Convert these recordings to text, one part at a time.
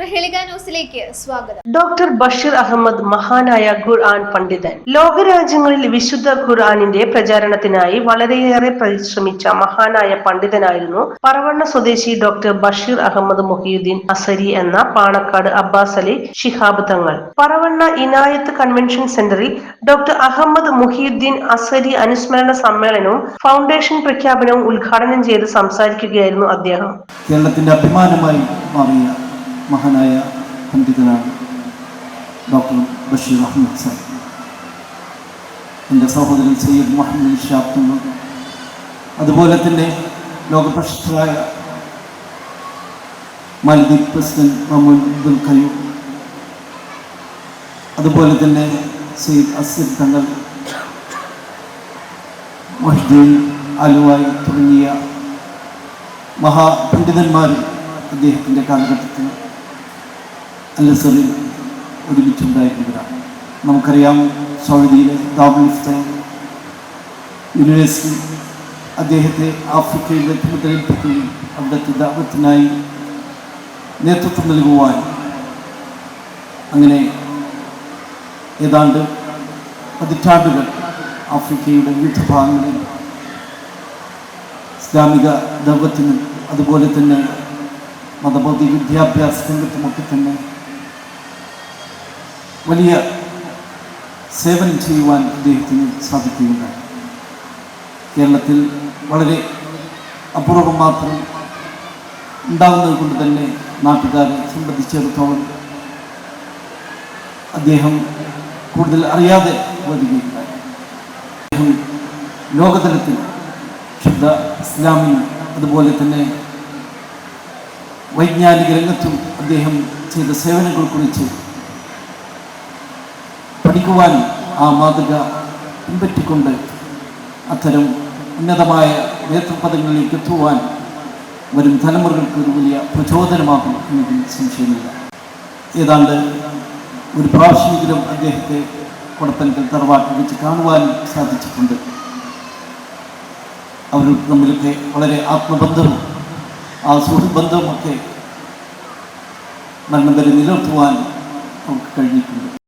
Prahelika ന്യൂസിലേക്ക് സ്വാഗതം. Doctor Basheer Ahmed മഹാനായ ഖുർആൻ പണ്ഡിതൻ. ലോകരാജ്യങ്ങളിൽ വിശുദ്ധ ഖുർആാനിന്റെ പ്രചാരണത്തിനായി വളരെയേറെ പരിശ്രമിച്ച മഹാനായ പണ്ഡിതനായിരുന്നു പറവണ്ണ സ്വദേശി ഡോക്ടർ ബഷീർ അഹമ്മദ് മുഹിയുദ്ദീൻ അസരി എന്ന പാണക്കാട് അബ്ബാസ് അലി ഷിഹാബ് തങ്ങൾ. പറവണ്ണ ഇനായത്ത് കൺവെൻഷൻ സെന്ററിൽ ഡോക്ടർ അഹമ്മദ് മുഹിയുദ്ദീൻ അസരി അനുസ്മരണ സമ്മേളനവും ഫൗണ്ടേഷൻ പ്രഖ്യാപനവും ഉദ്ഘാടനം ചെയ്ത് സംസാരിക്കുകയായിരുന്നു അദ്ദേഹം. കേരളത്തിന്റെ അഭിമാനമായി മാറിയ മഹാനായ പണ്ഡിതനാണ് ഡോക്ടർ ബഷീർ അഹമ്മദ് സാഹിബ് എന്റെ സഹോദരൻ സയ്യിദ് മുഹമ്മദ് ഷാബ്ദുള്ള അതുപോലെ തന്നെ ലോകപ്രശസ്തരായ മാലദ്വീപ് പ്രസിഡന്റ് മുഹമ്മദ് അബ്ദുൽ ഖലീം അതുപോലെ തന്നെ സയ്യിദ് അസിർ തങ്ങൾ മൊഹ്ദീൻ അലുവായി തുടങ്ങിയ മഹാപണ്ഡിതന്മാർ അദ്ദേഹത്തിന്റെ കാലഘട്ടത്തിൽ അല്ലസറിൽ ഒരുമിച്ചുണ്ടായിരുന്നവരാണ്. നമുക്കറിയാം സൗദിയിലെ ദാബുലിഫ്ത യൂണിവേഴ്സിറ്റി അദ്ദേഹത്തെ ആഫ്രിക്കയിലെ ചുമതലയിൽപ്പെടുത്തുകയും അവിടുത്തെ ദാപത്തിനായി നേതൃത്വം നൽകുവാൻ അങ്ങനെ ഏതാണ്ട് പതിറ്റാണ്ടുകൾ ആഫ്രിക്കയുടെ വിവിധ ഭാഗങ്ങളിൽ ഇസ്ലാമിക ദൗത്യത്തിനും അതുപോലെ തന്നെ മതബോധി വിദ്യാഭ്യാസ രംഗത്തുമൊക്കെ തന്നെ വലിയ സേവനം ചെയ്യുവാൻ അദ്ദേഹത്തിന് സാധിക്കുകയുണ്ടായി. കേരളത്തിൽ വളരെ അപൂർവം മാത്രം ഉണ്ടാകുന്നത് കൊണ്ട് തന്നെ നാട്ടുകാരെ സംബന്ധിച്ചിടത്തോളം അദ്ദേഹം കൂടുതൽ അറിയാതെ വരികയുണ്ടായി. അദ്ദേഹം ലോകതലത്തിൽ ശുദ്ധ ഇസ്ലാമിനും അതുപോലെ തന്നെ വൈജ്ഞാനിക രംഗത്തും അദ്ദേഹം ചെയ്ത സേവനങ്ങളെക്കുറിച്ച് പഠിക്കുവാൻ ആ മാതൃക പിൻപറ്റിക്കൊണ്ട് അത്തരം ഉന്നതമായ നേതൃപദങ്ങളിലേക്ക് എത്തുവാൻ വരും തലമുറകൾക്ക് ഒരു വലിയ പ്രചോദനമാകും എന്നതിൽ സംശയമില്ല. ഏതാണ്ട് ഒരു പ്രാവശ്യമെങ്കിലും അദ്ദേഹത്തെ കൊടപ്പനക്കൽ തറവാട്ടിൽ വെച്ച് കാണുവാൻ സാധിച്ചിട്ടുണ്ട്. അവർ തമ്മിലൊക്കെ വളരെ ആത്മബന്ധവും ആ സുഹൃത്ത് ബന്ധവുമൊക്കെ മരണം വരെ നിലനിർത്തുവാൻ നമുക്ക് കഴിഞ്ഞിട്ടുണ്ട്.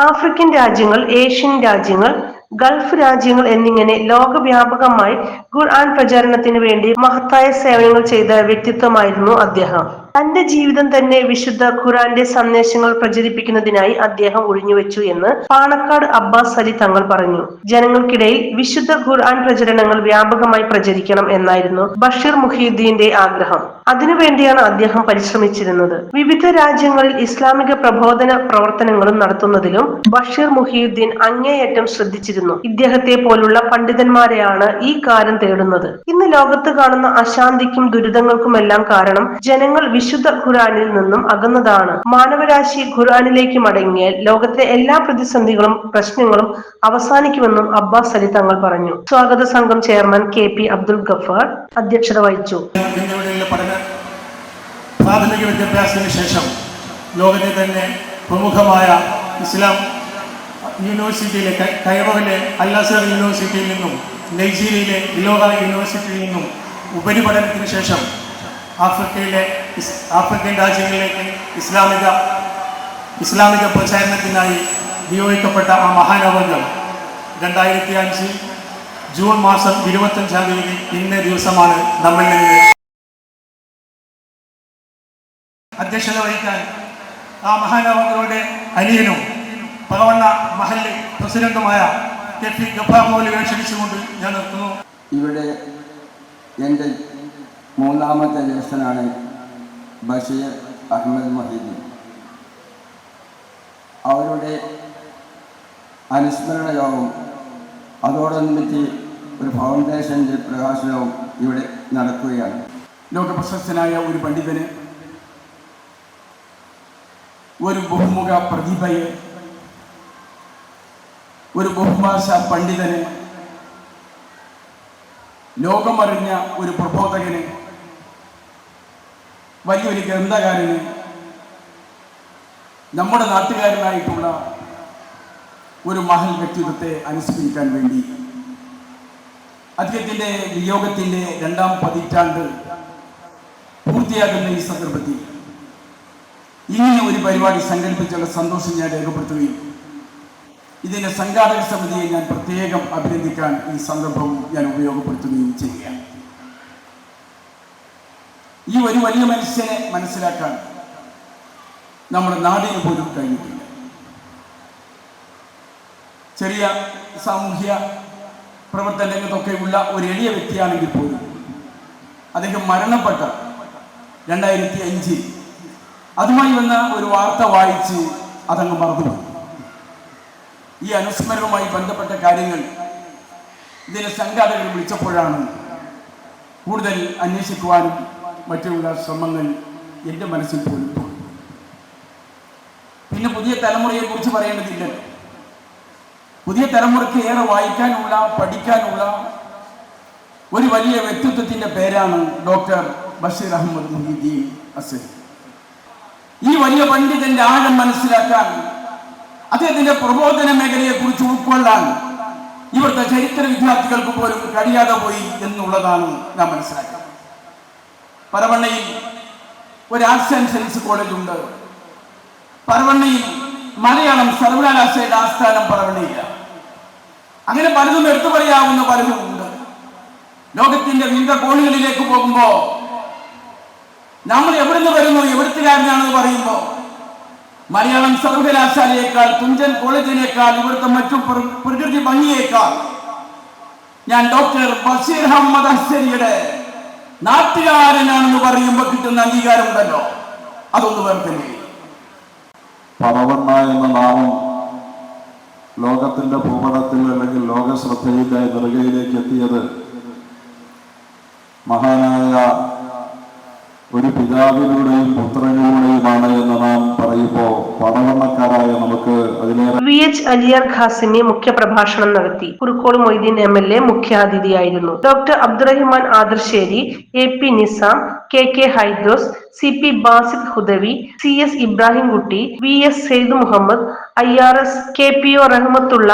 ആഫ്രിക്കൻ രാജ്യങ്ങൾ ഏഷ്യൻ രാജ്യങ്ങൾ ഗൾഫ് രാജ്യങ്ങൾ എന്നിങ്ങനെ ലോകവ്യാപകമായി ഖുർആൻ പ്രചാരണത്തിന് വേണ്ടി മഹത്തായ സേവനങ്ങൾ ചെയ്ത വ്യക്തിത്വമായിരുന്നു അദ്ദേഹം. തന്റെ ജീവിതം തന്നെ വിശുദ്ധ ഖുറാന്റെ സന്ദേശങ്ങൾ പ്രചരിപ്പിക്കുന്നതിനായി അദ്ദേഹം ഒഴിഞ്ഞുവെച്ചു എന്ന് പാണക്കാട് അബ്ബാസ് അലി തങ്ങൾ പറഞ്ഞു. ജനങ്ങൾക്കിടയിൽ വിശുദ്ധ ഖുർആൻ പ്രചരണങ്ങൾ വ്യാപകമായി പ്രചരിക്കണം എന്നായിരുന്നു ബഷീർ മുഹീദ്ദീന്റെ ആഗ്രഹം. അതിനുവേണ്ടിയാണ് അദ്ദേഹം പരിശ്രമിച്ചിരുന്നത്. വിവിധ രാജ്യങ്ങളിൽ ഇസ്ലാമിക പ്രബോധന പ്രവർത്തനങ്ങളും നടത്തുന്നതിലും ബഷീർ മുഹീദ്ദീൻ അങ്ങേയറ്റം ശ്രദ്ധിച്ചിരുന്നു. ഇദ്ദേഹത്തെ പോലുള്ള പണ്ഡിതന്മാരെയാണ് ഈ കാര്യം തേടുന്നത്. ഇന്ന് ലോകത്ത് കാണുന്ന അശാന്തിക്കും ദുരിതങ്ങൾക്കുമെല്ലാം കാരണം ജനങ്ങൾ വിശുദ്ധ ഖുറാനിൽ നിന്നും അകന്നതാണ്. മാനവരാശി ഖുറാനിലേക്ക് മടങ്ങിയാൽ ലോകത്തെ എല്ലാ പ്രതിസന്ധികളും പ്രശ്നങ്ങളും അവസാനിക്കുമെന്നും അബ്ബാസ് അലി തങ്ങൾ പറഞ്ഞു. സ്വാഗത സംഘം chairman K P Abdul Gaffar അധ്യക്ഷത വഹിച്ചു. പ്രാഥമിക വിദ്യാഭ്യാസത്തിന് ശേഷം ലോകത്തെ തന്നെ പ്രമുഖമായ ഇസ്ലാം യൂണിവേഴ്സിറ്റിയിലെ കൈറോയിലെ അല്ലാസർ യൂണിവേഴ്സിറ്റിയിൽ നിന്നും നൈജീരിയയിലെ ഇലോഹ യൂണിവേഴ്സിറ്റിയിൽ നിന്നും ഉപരിപഠനത്തിന് ശേഷം ആഫ്രിക്കയിലെ ആഫ്രിക്കൻ രാജ്യങ്ങളിലേക്ക് ഇസ്ലാമിക ഇസ്ലാമിക പ്രചാരണത്തിനായി നിയോഗിക്കപ്പെട്ട ആ മഹാനവങ്ങൾ രണ്ടായിരത്തി അഞ്ച് ജൂൺ മാസം ഇരുപത്തഞ്ചാം തീയതി ഇന്ന ദിവസമാണ് നമ്മൾ അധ്യക്ഷത വഹിക്കാൻ ആ മഹാനവങ്ങളുടെ അനിയനും പകവണ്ണ മഹല്ല് പ്രസിഡന്റുമായ കെ പി ഗഫാർ മൗലിയെ ക്ഷണിച്ചുകൊണ്ട് ഞാൻ നിർത്തുന്നു. ഇവിടെ എന്റെ മൂന്നാമത്തെ ജ്യേഷ്ഠനാണ് ബഷീർ അഹമ്മദ് മൊഹീദ്ദീൻ അവരുടെ അനുസ്മരണ യോഗം അതോടനുബന്ധിച്ച് ഒരു ഫൗണ്ടേഷന്റെ പ്രകാശനവും ഇവിടെ നടക്കുകയാണ്. ലോകപ്രശസ്തനായ ഒരു പണ്ഡിതന് ഒരു ബഹുമുഖ പ്രതിഭയെ ഒരു ബഹുഭാഷ പണ്ഡിതന് ലോകമറിഞ്ഞ ഒരു പ്രബോധകന് വലിയൊരു ഗ്രന്ഥകാരന് നമ്മുടെ നാട്ടുകാരനായിട്ടുള്ള ഒരു മഹൽ വ്യക്തിത്വത്തെ അനുസ്മരിക്കാൻ വേണ്ടി അദ്ദേഹത്തിന്റെ വിയോഗത്തിന്റെ രണ്ടാം പതിറ്റാണ്ട് പൂർത്തിയാകുന്ന ഈ സന്ദർഭത്തിൽ ഇങ്ങനെ ഒരു പരിപാടി സംഘടിപ്പിച്ചുള്ള സന്തോഷം ഞാൻ രേഖപ്പെടുത്തുകയും ഇതിന്റെ സംഘാടക സമിതിയെ ഞാൻ പ്രത്യേകം അഭിനന്ദിക്കാൻ ഈ സന്ദർഭം ഞാൻ ഉപയോഗപ്പെടുത്തുകയും ചെയ്യുകയാണ്. ഈ ഒരു വലിയ മനുഷ്യനെ മനസ്സിലാക്കാൻ നമ്മുടെ നാടിന് പോലും കഴിഞ്ഞിട്ടില്ല. ചെറിയ സാമൂഹ്യ പ്രവർത്തന രംഗത്തൊക്കെ ഉള്ള ഒരു എളിയ വ്യക്തിയാണെങ്കിൽ പോലും അദ്ദേഹം മരണപ്പെട്ട രണ്ടായിരത്തി അഞ്ചിൽ അതുമായി വന്ന ഒരു വാർത്ത വായിച്ച് അതങ്ങ് മറന്നുപോയി. ഈ അനുസ്മരണവുമായി ബന്ധപ്പെട്ട കാര്യങ്ങൾ ഇതിനെ സംഘാടകർ വിളിച്ചപ്പോഴാണ് കൂടുതൽ അന്വേഷിക്കുവാനും മറ്റുള്ള ശ്രമങ്ങൾ എന്റെ മനസ്സിൽ പോലും തോന്നി പിന്നെ പുതിയ തലമുറയെ കുറിച്ച് പറയേണ്ടതില്ല. പുതിയ തലമുറയ്ക്ക് ഏറെ വായിക്കാനുള്ള പഠിക്കാനുള്ള ഒരു വലിയ വ്യക്തിത്വത്തിന്റെ പേരാണ് ഡോക്ടർ ബഷീർ അഹമ്മദ് മുഹീദ്ദീൻ അസീർ ഈ വലിയ പണ്ഡിതന്റെ ആഴം മനസ്സിലാക്കാൻ അദ്ദേഹത്തിന്റെ പ്രബോധന മേഖലയെ കുറിച്ച് ഉൾക്കൊള്ളാൻ ഇവിടുത്തെ ചരിത്ര വിദ്യാർത്ഥികൾക്ക് പോലും കഴിയാതെ പോയി എന്നുള്ളതാണ് നാം മനസ്സിലാക്കുന്നത്. പരവണ്ണയിൽ ഒരു ആർട്സ് ആൻഡ് സയൻസ് കോളേജ് ഉണ്ട്. പറവണ്ണയിൽ മലയാളം സർവകലാശാലയുടെ ആസ്ഥാനം പരവണ്ണയില്ല അങ്ങനെ പലതും എടുത്തു പറയാവുന്ന പലതും ഉണ്ട് ലോകത്തിന്റെ വിവിധ കോണുകളിലേക്ക് പോകുമ്പോ നമ്മൾ എവിടുന്ന് വരുന്നു എവിടുത്തുകാരനാണെന്ന് പറയുമ്പോ മലയാളം സർവകലാശാലയേക്കാൾ തുഞ്ചൻ കോളേജിനേക്കാൾ ഇവിടുത്തെ മറ്റു പ്രകൃതി ഭംഗിയേക്കാൾ ഞാൻ ഡോക്ടർ ബഷീർ അഹമ്മദ് അസരിയുടെ നാട്ടുകാരനാണെന്ന് പറയുമ്പോൾ കിട്ടുന്ന അംഗീകാരം ഉണ്ടല്ലോ അതൊന്ന് വേറെ തന്നെ എന്ന നാമം ലോകത്തിന്റെ ഭൂപടത്തിൽ അല്ലെങ്കിൽ ലോക ശ്രദ്ധയിലെ ദുർഗയിലേക്ക് എത്തിയത് മഹാനായ ഒരു പിതാവിലൂടെയും പുത്രനിലൂടെയുമാണ് എന്ന് നാം പറയുമ്പോൾ പടവണ്ണക്കാരായ നമുക്ക് അതിലേറെ വി എച്ച് അലിയർ ഖാസിമി മുഖ്യപ്രഭാഷണം നടത്തി. Kurukkode Moideen M L A മുഖ്യാതിഥിയായിരുന്നു. Doctor Abdurahiman Adarsheri A P Nisam K K Hydros C P Basid Hudawi C S Ibrahimkutty V S Syed Muhammad I R S K P O Rahmathulla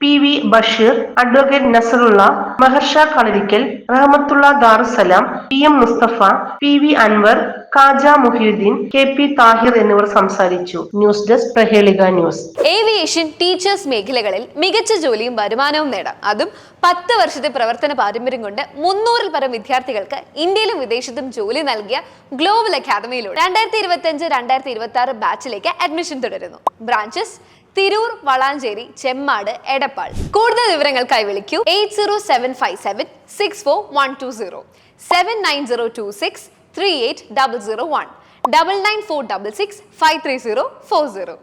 P V Basheer advocate Nasarulla Maharsha Kalarikkal Rahmathulla Darussalam P M Musthafa P V Anwar Kaja Muhiyuddin K P Thahir എന്നിവർ സംസാരിച്ചു. News desk Prahelika news. Aviation teachers മേഖലകളിൽ മികച്ച ജോലിയും വരുമാനവും നേടാം. അതും പത്ത് വർഷത്തെ പ്രവർത്തന പാരമ്പര്യം കൊണ്ട് മുന്നൂറിൽ പരം വിദ്യാർത്ഥികൾക്ക് ഇന്ത്യയിലും വിദേശത്തും ജോലി നൽകിയ ഗ്ലോബൽ അക്കാദമിയിലൂടെ രണ്ടായിരത്തി ഇരുപത്തി അഞ്ച് രണ്ടായിരത്തി ഇരുപത്തി ആറ് ബാച്ചിലേക്ക് അഡ്മിഷൻ തുടരുന്നു. ബ്രാഞ്ചസ് തിരൂർ വളാഞ്ചേരി ചെമ്മാട് എടപ്പാൾ. കൂടുതൽ വിവരങ്ങൾക്കായി വിളിക്കൂ eight zero seven five seven six four one two zero seven nine zero two six three eight double zero one double nine four double six five three zero four zero